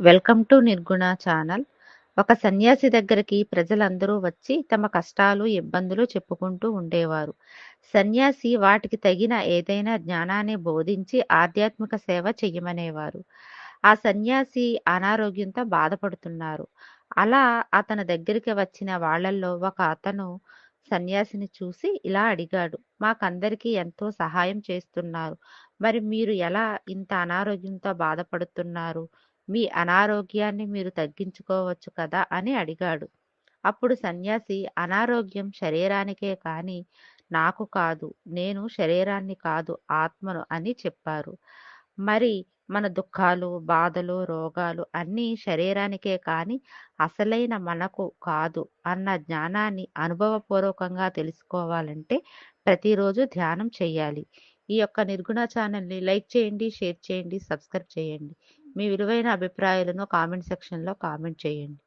Welcome to నిర్గుణ channel. ఒక సన్యాసి దగ్గరికి ప్రజలందరూ వచ్చి తమ కష్టాలు, ఇబ్బందులు చెప్పుకుంటూ ఉండేవారు. సన్యాసి వాటికి తగిన ఏదైనా జ్ఞానాన్ని బోధించి ఆధ్యాత్మిక సేవ చెయ్యమనేవారు. ఆ సన్యాసి అనారోగ్యంతో బాధపడుతున్నారు. అలా అతని దగ్గరికి వచ్చిన వాళ్ళల్లో ఒక అతను సన్యాసిని చూసి ఇలా అడిగాడు. మాకందరికీ ఎంతో సహాయం చేస్తున్నారు. మరి మీరు ఎలా ఇంత అనారోగ్యంతో బాధపడుతున్నారు? మీ అనారోగ్యాన్ని మీరు తగ్గించుకోవచ్చు కదా! అని అడిగాడు. అప్పుడు సన్యాసి అనారోగ్యం శరీరానికే కానీ నాకు కాదు. నేను శరీరాన్ని కాదు ఆత్మను అని చెప్పారు. మరి మన దుఃఖాలు, బాధలు, రోగాలు అన్నీ శరీరానికే కానీ అసలైన మనకు కాదు అన్న జ్ఞానాన్ని అనుభవపూర్వకంగా తెలుసుకోవాలంటే ప్రతిరోజు ధ్యానం చేయాలి ఈ యొక్క నిర్గుణ ఛానల్‌ని లైక్ చేయండి, షేర్ చేయండి, సబ్స్క్రైబ్ చేయండి. మీ విలువైన అభిప్రాయాలను కామెంట్ సెక్షన్‌లో కామెంట్ చేయండి.